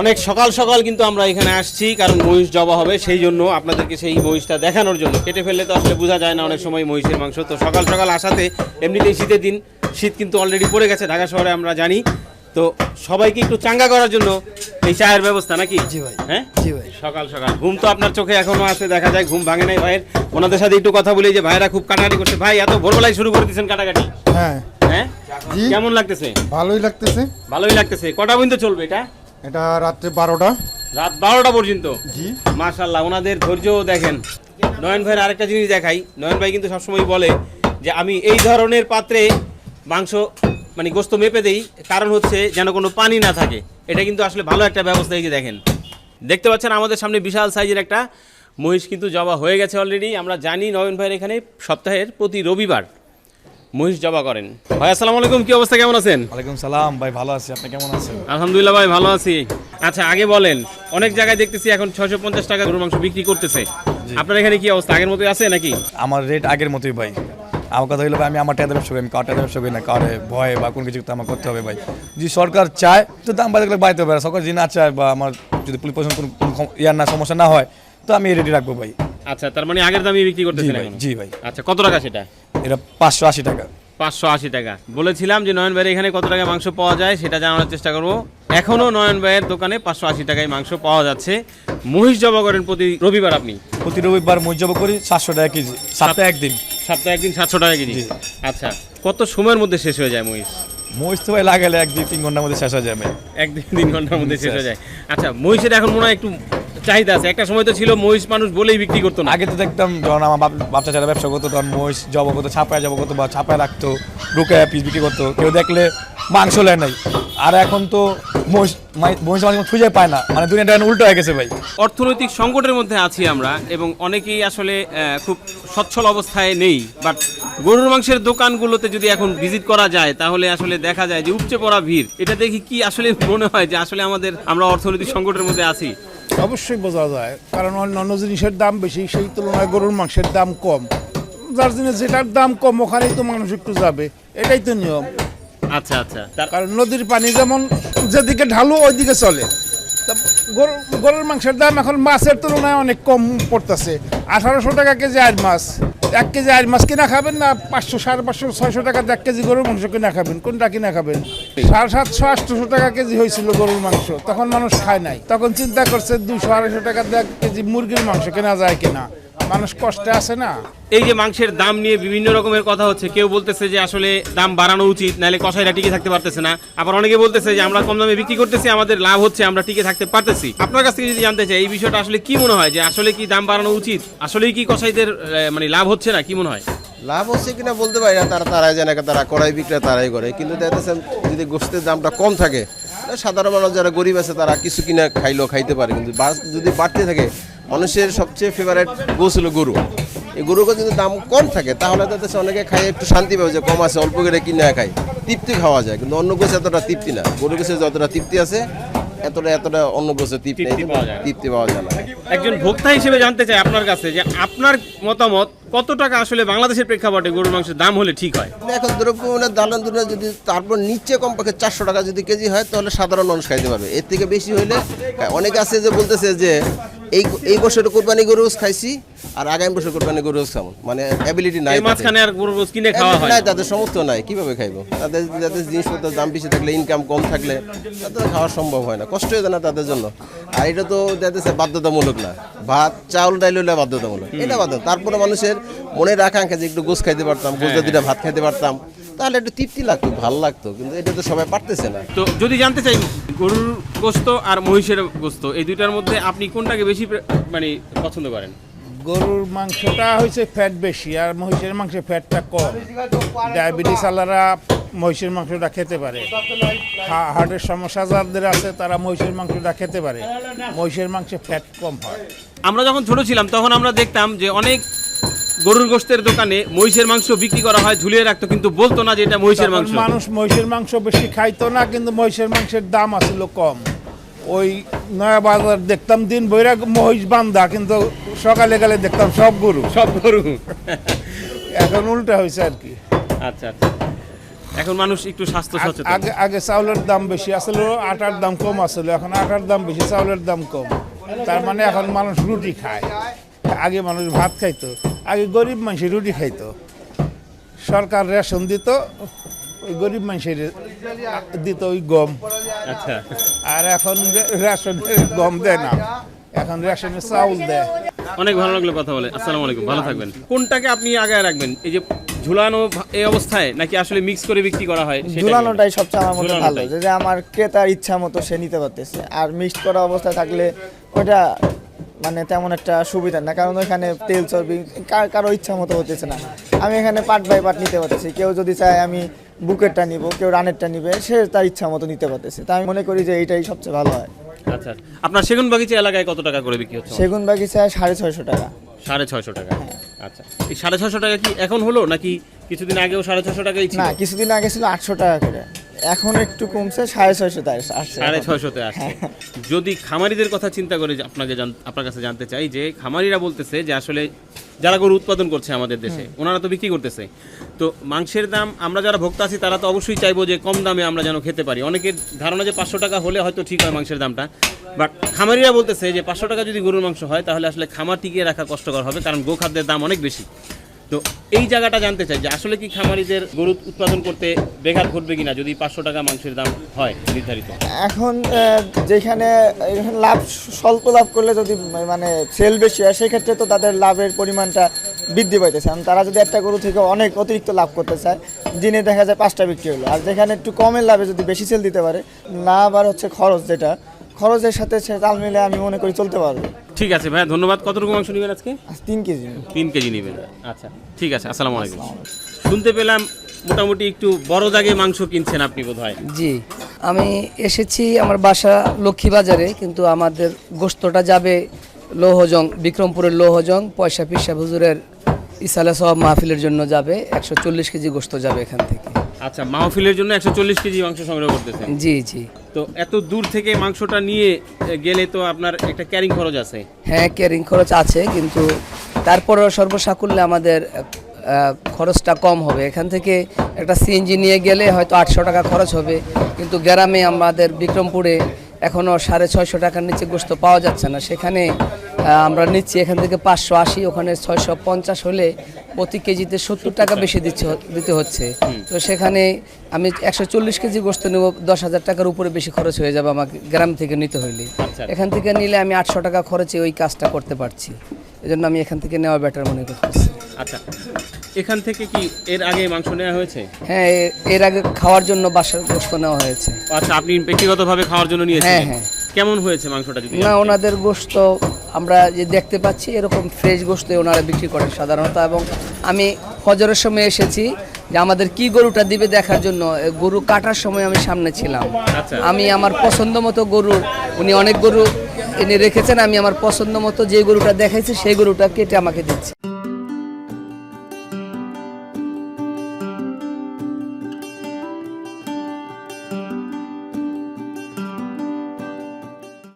অনেক সকাল সকাল কিন্তু আমরা এখানে আসছি কারণ মহিষ জবা হবে সেই জন্য আপনাদেরকে সেই মহিষটা দেখানোর জন্য। কেটে ফেললে তো আসলে বোঝা যায় না অনেক সময় মহিষের মাংস। তো সকাল সকাল আসাতে এমনিতেই শীতের দিন শীত কিন্তু অলরেডি পড়ে গেছে ঢাকা শহরে আমরা জানি। তো সবাইকে একটু চাঙ্গা করার জন্য এই চায়ের ব্যবস্থা নাকি? জি ভাই। হ্যাঁ? জি ভাই। সকাল সকাল। ঘুম তো আপনার চোখে এখনও আছে দেখা যায় ঘুম ভাঙে নাই ভাইয়ের। ওনাদের সাথে একটু কথা বলি যে ভাইরা খুব কাটাকাটি করছে। ভাই এত ভোরবেলায় শুরু করে দিচ্ছেন কাটাকাটি। হ্যাঁ। হ্যাঁ? কেমন লাগতেছে? ভালোই লাগতেছে। ভালোই লাগতেছে। কটা পর্যন্ত চলবে এটা? এটা রাত্রে বারোটা। রাত বারোটা পর্যন্ত? জি। মাশাল্লাহ ওনাদের ধৈর্য দেখেন। নয়ন ভাইয়ের আরেকটা জিনিস দেখাই। নয়ন ভাই কিন্তু সবসময় বলে যে আমি এই ধরনের পাত্রে মাংস মানে গোস্ত মেপে দেই। কারণ হচ্ছে যেন কোনো পানি না থাকে। এটা কিন্তু আসলে ভালো একটা ব্যবস্থা এই যে দেখেন। দেখতে পাচ্ছেন আমাদের সামনে বিশাল সাইজের একটা মহিষ কিন্তু জবা হয়ে গেছে অলরেডি আমরা জানি নয়ন ভাইয়ের এখানে সপ্তাহের প্রতি রবিবার মহিষ জবা করেন। ভাই আসসালামু আলাইকুম কি অবস্থা? কেমন আছেন? ওয়ালাইকুম সালাম ভাই ভালো আছি আপনি কেমন আছেন? আলহামদুলিল্লাহ ভাই ভালো আছি। আচ্ছা আগে বলেন অনেক জায়গায় দেখতেছি এখন ছয়শো পঞ্চাশ টাকা গরুর মাংস বিক্রি করতেছে। আপনার এখানে কি অবস্থা? আগের মতোই আছে নাকি? আমার রেট আগের মতোই ভাই। আমার কথা হইল ভাই আমি আমার টাকা ব্যবসা করি আমি কার টাকা ব্যবসা করি না কারে ভয়ে বা কোনো কিছু তো আমার করতে হবে ভাই। যদি সরকার চায় তো দাম বাড়তে গেলে বাড়তে পারে সরকার যদি না চায় বা আমার যদি পুলিশ প্রশাসন কোনো কোনো ইয়ার না সমস্যা না হয় তো আমি রেডি রাখব ভাই। আচ্ছা তার মানে আগের দামই বিক্রি করতেছেন জি ভাই আচ্ছা কত টাকা সেটা? এটা পাঁচশো আশি টাকা। পাঁচশো আশি টাকা। বলেছিলাম যে নয়ন ভাইয়ের এখানে কত টাকা মাংস পাওয়া যায় সেটা জানানোর চেষ্টা করব। এখনও নয়ন ভাইয়ের দোকানে পাঁচশো আশি টাকায় মাংস পাওয়া যাচ্ছে। মহিষ জবা করেন প্রতি রবিবার আপনি? প্রতি রবিবার মজব করি সাতশো টাকা কেজি। সপ্তাহে একদিন। সপ্তাহে একদিন সাতশো টাকা কেজি। আচ্ছা কত সময়ের মধ্যে শেষ হয়ে যায় মহিষ? মহিষ তো ভাই লাগালে এক দুই তিন ঘণ্টার মধ্যে শেষ হয়ে যাবে। এক দুই তিন ঘণ্টার মধ্যে শেষ। হয়ে যায়। আচ্ছা মহিষের এখন মনে হয় একটু চাহিদা আছে। একটা সময় তো ছিল মহিষ মানুষ বলেই বিক্রি করতো না। আগে তো দেখতাম যখন আমার বাচ্চা ছেলে ব্যবসা করতো তখন মহিষ জব করতো ছাপায় জব করতো বা ছাপায় রাখতো ঢুকে পিস বিক্রি করতো। কেউ দেখলে মাংস লেয় নাই। আর এখন তো মহিষ মাংস খুঁজে পায় না। মানে দুনিয়াটা উল্টো হয়ে গেছে ভাই। অর্থনৈতিক সংকটের মধ্যে আছি আমরা এবং অনেকেই আসলে খুব সচ্ছল অবস্থায় নেই। বাট গরুর মাংসের দোকানগুলোতে যদি এখন ভিজিট করা যায় তাহলে আসলে দেখা যায় যে উপচে পড়া ভিড়। এটা দেখি কি আসলে মনে হয় যে আসলে আমাদের আমরা অর্থনৈতিক সংকটের মধ্যে আছি? অবশ্যই বোঝা যায়। কারণ অন্যান্য জিনিসের দাম বেশি সেই তুলনায় গরুর মাংসের দাম কম। যার জন্য যেটার দাম কম ওখানেই তো মানুষ একটু যাবে। এটাই তো নিয়ম। আচ্ছা আচ্ছা। কারণ নদীর পানি যেমন যেদিকে ঢালু, ওইদিকে চলে। গরুর মাংসের দাম এখন মাছের তুলনায় অনেক কম পড়তেছে। আঠারোশো টাকা কেজি আর মাছ। এক কেজি আর মাছ কিনা খাবেন না, পাঁচশো, সাড়ে পাঁচশো, ছয়শো টাকাতে এক কেজি গরুর মাংস কিনা খাবেন? কোনটা কিনা খাবেন? সাড়ে সাতশো, আটশোশো টাকা কেজি হয়েছিল গরুর মাংস। তখন মানুষ খায় নাই। তখন চিন্তা করছে দুশো আড়াইশো টাকা দিয়ে এক কেজি মুরগির মাংস কেনা যায় কিনা। মানুষ কষ্টে আছে না? এই যে মাংসের দাম নিয়ে বিভিন্ন রকমের কথা হচ্ছে কেউ বলতেছে যে আসলে দাম বাড়ানো উচিত নাহলে কষাইরা টিকে থাকতে পারতেছে না। আবার অনেকে বলতেছে যে আমরা কম দামে বিক্রি করতেছি আমাদের লাভ হচ্ছে আমরা টিকে থাকতে পারতেছি। আপনার কাছ থেকে যদি জানতে চাই এই বিষয়টা আসলে কি মনে হয়? যে আসলে কি দাম বাড়ানো উচিত? আসলেই কি কষাইদের মানে লাভ হচ্ছে না? কি মনে হয়? লাভ হচ্ছে কিনা বলতে পারি না তারা তারাই জানে তারা কড়াই বিক্রয় তারাই করে। কিন্তু দেখতেছেন যদি গোস্তের দামটা কম থাকে সাধারণ মানুষ যারা গরিব আছে তারা কিছু কিনা খাইলেও খাইতে পারে। কিন্তু যদি বাড়তে থাকে মানুষের সবচেয়ে ফেভারেট গোস হলো গরু। এই গরুর যদি দাম কম থাকে তাহলে তাদের অনেকে খাই একটু শান্তি পাবে যে কম আছে অল্প করে কিনে খায়। তৃপ্তি খাওয়া যায় কিন্তু অন্য গোছে এতটা তৃপ্তি না। গরু গোছে যতটা তৃপ্তি আছে এতটা এতটা অন্য গোছে তৃপ্তি। তৃপ্তি পাওয়া যায় না। একজন ভোক্তা হিসেবে জানতে চাই আপনার কাছে যে আপনার মতামত কত টাকা আসলে বাংলাদেশের প্রেক্ষাপটে গরুর মাংসের দাম হলে ঠিক হয়? এখন দ্রব্যমূল্যের দালান দুনিয়া যদি তারপর নিচে কমপক্ষে চারশো টাকা যদি কেজি হয় তাহলে সাধারণ মানুষ খাইতে পারবে। এর থেকে বেশি হইলে অনেকে আছে যে বলতেছে যে এই এই বছর কোরবানি গরু খাইছি আর আগামী বছর কোরবানি গরু খাব। মানে অ্যাবিলিটি নাই মাঝখানে আর গোশ কিনে খাওয়া হয় নাই না। তাদের সমর্থ নাই কীভাবে খাইবো? তাদের যাদের জিনিসপত্রের দাম বেশি থাকলে ইনকাম কম থাকলে তাদের খাওয়া সম্ভব হয় না কষ্ট হয়ে যায় না তাদের জন্য। আর এটা তো যাইতেছে বাধ্যতামূলক না। ভাত চাউল ডাইল হলে বাধ্যতামূলক। এটা বাধ্য তারপরে মানুষের মনের আকাঙ্ক্ষা যে একটু গোস খাইতে পারতাম গোস দুটা ভাত খাইতে পারতাম তাহলে একটু তৃপ্তি লাগতো ভালো লাগতো। কিন্তু এটা তো সবাই পারতেছে না। তো যদি জানতে চাই গরুর গোস্ত আর মহিষের গোস্ত এই দুইটার মধ্যে আপনি কোনটাকে বেশি মানে পছন্দ করেন? গরুর মাংসটা হয়েছে ফ্যাট বেশি আর মহিষের মাংসে ফ্যাটটা কম। ডায়াবেটিস আলারা মহিষের মাংসটা খেতে পারে। হার্টের সমস্যা যাদের আছে তারা মহিষের মাংসটা খেতে পারে। মহিষের মাংসে ফ্যাট কম হয়। আমরা যখন ছোট ছিলাম তখন আমরা দেখতাম যে অনেক গরুর গোস্তের দোকানে মহিষের মাংস বিক্রি করা হয় ঝুলিয়ে রাখতো কিন্তু বলতো না যে এটা মহিষের মাংস। মানুষ মহিষের মাংস বেশি খাইতো না কিন্তু মহিষের মাংসের দাম আসছিল কম। ওই নয়া বাজার দেখতাম দিন বৈরা মহিষ বান্ধা কিন্তু সকালে গেলে দেখতাম সব গরু। সব গরু। এখন উল্টা হয়েছে আর কি। আচ্ছা আচ্ছা। এখন মানুষ একটু স্বাস্থ্য সচেতন। আগে আগে চাউলের দাম বেশি আসলে আটার দাম কম আসলে এখন আটার দাম বেশি চাউলের দাম কম। তার মানে এখন মানুষ রুটি খায়। আগে মানুষ ভাত খাইতো আগে গরিব মানুষ রুটি খাইতো। সরকার রেশন দিত ওই গরিব মানুষের দিত ওই গম। আচ্ছা। আর এখন রে- রেশনের গম দেয় না এখন রেশনের চাউল দেয়। অনেক ভালো লাগল কথা বলে। আসসালামু আলাইকুম ভালো থাকবেন। কোনটাকে আপনি আগে রাখবেন? এই যে ঝুলানো এই অবস্থায় নাকি আসলে মিক্স করে বিক্রি করা হয়? ঝুলানোটাই সবচেয়ে আমার মতে ভালো। যে আমার ক্রেতার ইচ্ছা মতো সে নিতে পারতেছে। আর মিক্সড করা অবস্থায় থাকলে ওটা মানে তেমন একটা সুবিধা না কারণ ওইখানে তেল চর্বি কার ইচ্ছা মতো হতেছে না। আমি এখানে পার্ট বাই পার্ট নিতে পারতেছি। কেউ যদি চায় আমি বুকেরটা নিব কেউ রানেরটা নিবে সে তার ইচ্ছা মতো নিতে পারতেছে। তাই আমি মনে করি যে এইটাই সবচেয়ে ভালো হয়। আচ্ছা আপনার সেগুন বাগিচা এলাকায় কত টাকা করে বিক্রি হচ্ছে? সেগুন বাগিচায় সাড়ে ছয়শো টাকা। সাড়ে ছয়শো টাকা। আচ্ছা। এই সাড়ে ছয়শো টাকা কি এখন হলো নাকি কিছুদিন আগেও সাড়ে ছয়শো টাকাই ছিল? না কিছুদিন আগে ছিল আটশো টাকা করে। এখন একটু কমছে সাড়ে ছয়শো আসছে সাড়ে ছয়শোতে আসছে। যদি খামারিদের কথা চিন্তা করে আপনাকে আপনার কাছে জানতে চাই যে খামারিরা বলতেছে যে আসলে যারা গরু উৎপাদন করছে আমাদের দেশে ওনারা তো বিক্রি করতেছে। তো মাংসের দাম আমরা যারা ভোক্তা আছি তারা তো অবশ্যই চাইব যে কম দামে আমরা যেন খেতে পারি। অনেকের ধারণা যে পাঁচশো টাকা হলে হয়তো ঠিক হয় মাংসের দামটা। বাট খামারিরা বলতেছে যে পাঁচশো টাকা যদি গরুর মাংস হয় তাহলে আসলে খামার টিকিয়ে রাখা কষ্টকর হবে কারণ গোখাদ্যের দাম অনেক বেশি। তো এই জায়গাটা জানতে চাই যে আসলে কি খামারিদের গরু উৎপাদন করতে বেঘাত ঘটবে কিনা যদি পাঁচশো টাকা মাংসের দাম হয় নির্ধারিত? এখন যেখানে লাভ স্বল্প লাভ করলে যদি মানে সেল বেশি হয়, সেক্ষেত্রে তো তাদের লাভের পরিমাণটা বৃদ্ধি পাইতেছে। কারণ তারা যদি একটা গরু থেকে অনেক অতিরিক্ত লাভ করতে চায়, দিনে দেখা যায় পাঁচটা বিক্রি হলো। আর যেখানে একটু কমের লাভে যদি বেশি সেল দিতে পারে, লাভ আর হচ্ছে খরচ যেটা, খরচের সাথে সে তাল মিলে আমি মনে করি চলতে পারবে। ঠিক আছে ভাইয়া ধন্যবাদ। কতটুকু মাংস নেবেন আজকে? তিন কেজি তিন কেজি নেবেন। আচ্ছা ঠিক আছে আসসালামু আলাইকুম। শুনতে পেলাম মোটামুটি একটু বড় দাগে মাংস কিনছেন আপনি বোধ হয় জি আমি এসেছি আমার বাসা লক্ষ্মীবাজারে কিন্তু আমাদের গোস্তটা যাবে লৌহজং বিক্রমপুরের লৌহজং পয়সা পিসা হুজুরের ইসালা সব মাহফিলের জন্য যাবে। একশো চল্লিশ কেজি গোস্ত যাবে এখান থেকে। আচ্ছা মাহফিলের জন্য একশো চল্লিশ কেজি মাংস সংগ্রহ করতেছেন। জি জি। তো এত দূর থেকে মাংসটা নিয়ে গেলে তো আপনার একটা ক্যারিং খরচ আছে। হ্যাঁ ক্যারিং খরচ আছে কিন্তু তারপরও সর্বসাকুল্যে আমাদের খরচটা কম হবে। এখান থেকে একটা সিএনজি নিয়ে গেলে হয়তো আটশো টাকা খরচ হবে। কিন্তু গ্রামে আমাদের বিক্রমপুরে এখনও সাড়ে ছয়শো টাকার নিচে গোস্ত পাওয়া যাচ্ছে না। সেখানে আমরা নিচ্ছি এখান থেকে পাঁচশো আশি ওখানে ছয়শো পঞ্চাশ হলে প্রতি কেজিতে সত্তর টাকা বেশি দিচ্ছে দিতে হচ্ছে। তো সেখানে আমি একশো চল্লিশ কেজি গোস্ত নেব দশ হাজার টাকার উপরে বেশি খরচ হয়ে যাবে আমাকে গ্রাম থেকে নিতে হইলে। আচ্ছা। এখান থেকে নিলে আমি আটশো টাকা খরচে ওই কাজটা করতে পারছি। এজন্য আমি এখান থেকে নেওয়া বেটার মনে করতেছি। আচ্ছা এখান থেকে কি এর আগে মাংস নেওয়া হয়েছে? হ্যাঁ এর আগে খাওয়ার জন্য বাসার গোস্ত নেওয়া হয়েছে। আচ্ছা আপনি ব্যক্তিগতভাবে খাওয়ার জন্য নিয়েছিলেন? হ্যাঁ, হ্যাঁ। কেমন হয়েছে মাংসটা যদি না ওনাদের গোস্ত আমরা যে দেখতে পাচ্ছি এরকম ফ্রেশ গোস্ত ওনারা বিক্রি করেন সাধারণত। এবং আমি ফজরের সময় এসেছি যে আমাদের কি গরুটা দিবে দেখার জন্য। গরু কাটার সময় আমি সামনে ছিলাম। আচ্ছা। আমি আমার পছন্দ মতো গরু উনি অনেক গরু এনে রেখেছেন আমি আমার পছন্দ মতো যে গরুটা দেখাইছি সেই গরুটা কেটে আমাকে দিচ্ছে।